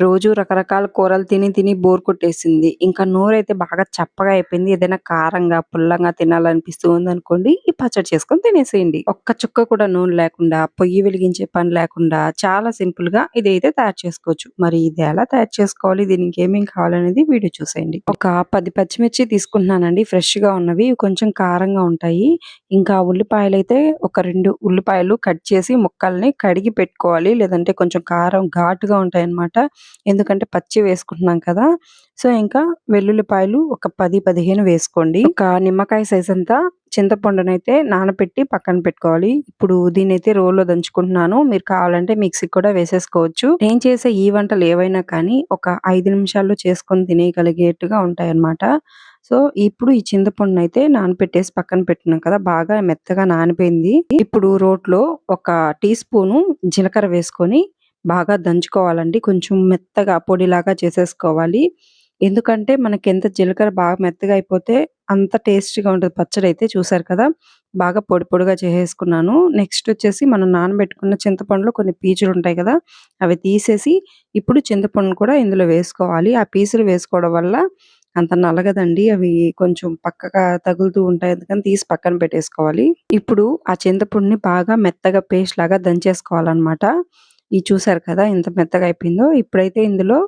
రోజు రకరకాల కూరలు తిని తిని బోర్ కొట్టేసింది. ఇంకా నోరైతే బాగా చప్పగా అయిపోయింది. ఏదైనా కారంగా, పుల్లంగా తినాలనిపిస్తూ ఉందనుకోండి ఈ పచ్చడి చేసుకొని తినేసేయండి. ఒక్క చుక్క కూడా నూనె లేకుండా, పొయ్యి వెలిగించే పని లేకుండా చాలా సింపుల్గా ఇదైతే తయారు చేసుకోవచ్చు. మరి ఇది ఎలా తయారు చేసుకోవాలి? దీనికి ఏమేమి కావాలనేది వీడియో చూసేయండి. ఒక పది పచ్చిమిర్చి తీసుకుంటున్నానండి ఫ్రెష్గా ఉన్నవి. కొంచెం కారంగా ఉంటాయి. ఇంకా ఉల్లిపాయలు అయితే ఒక రెండు ఉల్లిపాయలు కట్ చేసి ముక్కల్ని కడిగి పెట్టుకోవాలి. లేదంటే కొంచెం కారం ఘాటుగా ఉంటాయి అన్నమాట ఎందుకంటే పచ్చి వేసుకుంటున్నాం కదా! సో, ఇంకా వెల్లుల్లిపాయలు ఒక 10, 15 వేసుకోండి. ఒక నిమ్మకాయ సైజ్ అంతా చింతపండునైతే నానబెట్టి పక్కన పెట్టుకోవాలి. ఇప్పుడు దీన్నైతే రోల్లో దంచుకుంటున్నాను. మీరు కావాలంటే మిక్సీ కూడా వేసేసుకోవచ్చు. నేను చేసే ఈ వంటలు ఏవైనా కానీ ఒక ఐదు నిమిషాల్లో చేసుకొని తినేయగలిగేట్టుగా ఉంటాయన్నమాట. సో, ఇప్పుడు ఈ చింతపండునైతే నానబెట్టేసి పక్కన పెట్టినాం కదా! బాగా మెత్తగా నానిపోయింది. ఇప్పుడు రోట్లో ఒక టీ స్పూను జీలకర్ర వేసుకొని బాగా దంచుకోవాలండి. కొంచెం మెత్తగా పొడిలాగా చేసేసుకోవాలి. ఎందుకంటే మనకి ఎంత జీలకర్ర బాగా మెత్తగా అయిపోతే అంత టేస్టీగా పచ్చడి అయితే చూసారు కదా! బాగా పొడి పొడిగా చేసేసుకున్నాను. నెక్స్ట్ వచ్చేసి మనం నానబెట్టుకున్న చింతపండులో కొన్ని పీచులు ఉంటాయి కదా! అవి తీసేసి ఇప్పుడు చింతపండును కూడా ఇందులో వేసుకోవాలి. ఆ పీసులు వేసుకోవడం వల్ల అంత నలగదండి. అవి కొంచెం పక్కగా తగులుతూ ఉంటాయి. అందుకని తీసి పక్కన పెట్టేసుకోవాలి. ఇప్పుడు ఆ చింతపండుని బాగా మెత్తగా పేస్ట్ లాగా దంచేసుకోవాలన్నమాట ఇది చూసారు కదా! ఎంత మెత్తగా అయిపోయిందో. ఇప్పుడైతే ఇందులో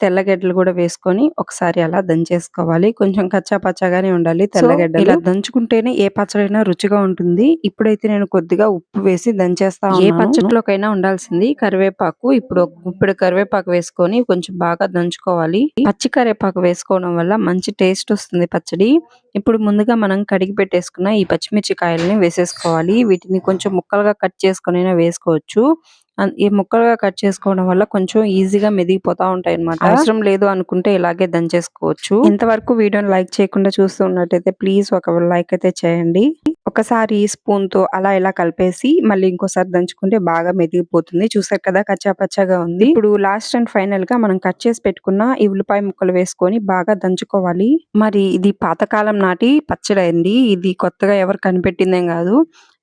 తెల్లగడ్డలు కూడా వేసుకొని ఒకసారి అలా దంచేసుకోవాలి. కొంచెం కచ్చా పచ్చాగానే ఉండాలి తెల్లగడ్డలు. ఇలా దంచుకుంటేనే ఏ పచ్చడైనా రుచిగా ఉంటుంది. ఇప్పుడైతే నేను కొద్దిగా ఉప్పు వేసి దంచేస్తా. ఏ పచ్చడిలోకైనా ఉండాల్సింది కరివేపాకు. ఇప్పుడు ఒక గుప్పెడు కరివేపాకు వేసుకొని కొంచెం బాగా దంచుకోవాలి. పచ్చి కరివేపాకు వేసుకోవడం వల్ల మంచి టేస్ట్ వస్తుంది పచ్చడి. ఇప్పుడు ముందుగా మనం కడిగి పెట్టేసుకున్న ఈ పచ్చిమిర్చి కాయల్ని వేసేసుకోవాలి. వీటిని కొంచెం ముక్కలుగా కట్ చేసుకొనైనా వేసుకోవచ్చు. ఈ ముక్కలుగా కట్ చేసుకోవడం వల్ల కొంచెం ఈజీగా మెదిగిపోతా ఉంటాయి అనమాట అవసరం లేదు అనుకుంటే ఇలాగే దంచేసుకోవచ్చు. ఇంతవరకు వీడియోని లైక్ చేయకుండా చూస్తున్నట్టయితే ప్లీజ్ ఒక లైక్ అయితే చేయండి. ఒకసారి స్పూన్‌తో అలా ఇలా కలిపేసి మళ్ళీ ఇంకోసారి దంచుకుంటే బాగా మెదిగిపోతుంది. చూసారు కదా! కచ్చాపచ్చాగా ఉంది. ఇప్పుడు లాస్ట్ అండ్ ఫైనల్గా మనం కట్ చేసి పెట్టుకున్న ఈ ఉల్లిపాయ ముక్కలు వేసుకొని బాగా దంచుకోవాలి. మరి ఇది పాతకాలం నాటి పచ్చడి ఇది కొత్తగా ఎవరు కనిపెట్టిందేం కాదు.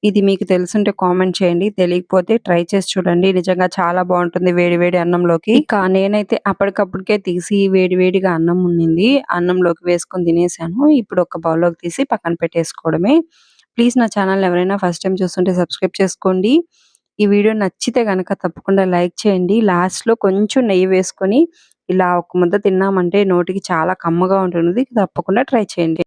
ఇది మీకు తెలుసుంటే కామెంట్ చేయండి. తెలియకపోతే ట్రై చేసి చూడండి. నిజంగా చాలా బాగుంటుంది వేడి వేడి అన్నంలోకి. ఇక నేనైతే అప్పటికప్పటికే తీసి వేడి వేడిగా అన్నం ఉన్నింది. అన్నంలోకి వేసుకొని తినేసాను. ఇప్పుడు ఒక బౌల్‌లోకి తీసి పక్కన పెట్టేసుకోవడమే. ప్లీజ్ నా ఛానల్ ఎవరైనా ఫస్ట్ టైం చూస్తుంటే సబ్స్క్రైబ్ చేసుకోండి. ఈ వీడియో నచ్చితే గనక తప్పకుండా లైక్ చేయండి. లాస్ట్‌లో కొంచెం నెయ్యి వేసుకొని ఇలా ఒక ముద్ద తిన్నామంటే నోటికి చాలా కమ్మగా ఉంటుంది. తప్పకుండా ట్రై చేయండి.